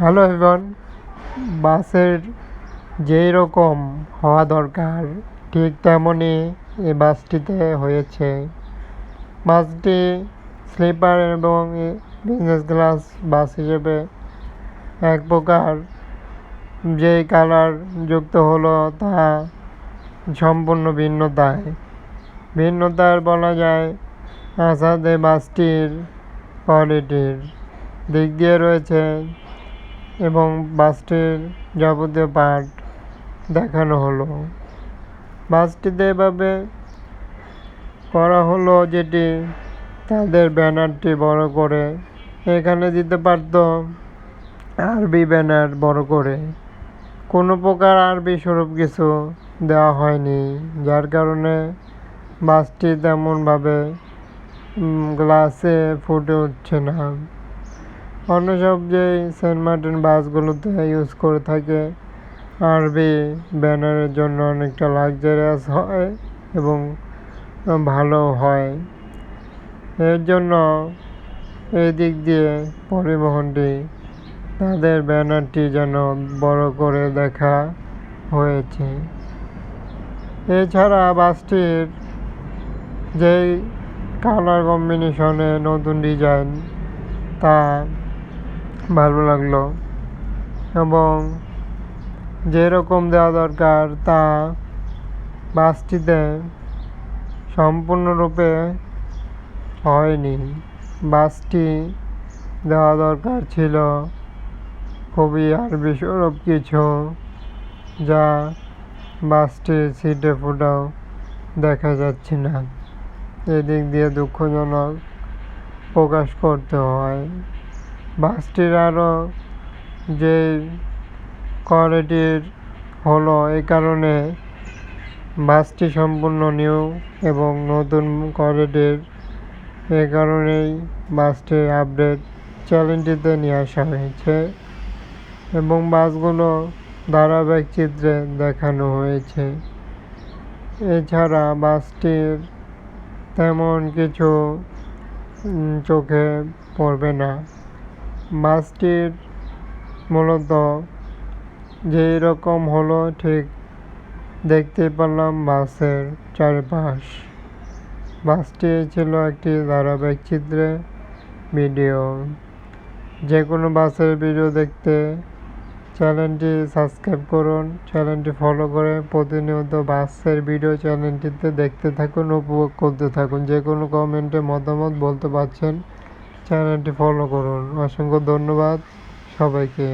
Hello everyone বাসের যেই রকম হওয়া দরকার, ঠিক তেমনই এই বাসটিতে হয়েছে। বাসটি স্লিপার এবং বিজনেস ক্লাস বাস হিসেবে এক প্রকার যেই কালার যুক্ত হলো তা সম্পূর্ণ ভিন্নতায়। ভিন্নতার বলা যায়, আসাদে বাসটির কোয়ালিটির দিক দিয়ে রয়েছে এবং বাসটির যাবতীয় পার্ট দেখানো হলো। বাসটিতে এভাবে করা হলো যেটি তাদের ব্যানারটি বড় করে। এখানে দিতে পারতো আরবি ব্যানার বড় করে। কোনো প্রকার আরবি স্বরূপ কিছু দেওয়া হয়নি, যার কারণে বাসটি তেমনভাবে গ্লাসে ফুটে উঠছে না। অন্য সব যে সেন্ট মার্টিন বাসগুলোতে ইউজ করে থাকে, আরবি ব্যানারের জন্য অনেকটা লাক্সারিয়াস হয় এবং ভালো হয়। এর জন্য এই দিক দিয়ে পরিবহনটি তাদের ব্যানারটি যেন বড় করে দেখা হয়েছে। এছাড়া বাসটির যেই কালার কম্বিনেশনে নতুন ডিজাইন তা ভালো লাগল। এবং যেরকম দেওয়া দরকার তা বাসটিতে সম্পূর্ণরূপে হয়নি। বাসটি দেওয়া দরকার ছিল খুবই আর স্বরূপ কিছু যা বাসটির সিটে ফুটাও দেখা যাচ্ছে না। এদিক দিয়ে দুঃখজনক প্রকাশ করতে হয়। বাসটির আরও যে কোয়ালিটির হলো এই কারণে বাসটি সম্পূর্ণ নিউ এবং নতুন কোয়ালিটির, এ কারণেই বাসটির আপডেট চ্যালেঞ্জটিতে নিয়ে আসা হয়েছে এবং বাসগুলো ধারাবাহিক চিত্রে দেখানো হয়েছে। এছাড়া বাসটির তেমন কিছু চোখে পড়বে না। বাসটির মূলত যেই রকম হলো, ঠিক দেখতে পেলাম বাসের চারপাশ। বাসটি ছিল একটি ধারাবাহিক চিত্রে ভিডিও। যে কোনো বাসের ভিডিও দেখতে চ্যানেলটি সাবস্ক্রাইব করুন, চ্যানেলটি ফলো করে প্রতিনিয়ত বাসের ভিডিও চ্যানেলটিতে দেখতে থাকুন, উপভোগ করতে থাকুন। যে কোনো কমেন্টে মতামত বলতে পারছেন চ্যানেলটি ফলো করুন। অসংখ্য ধন্যবাদ সবাইকে।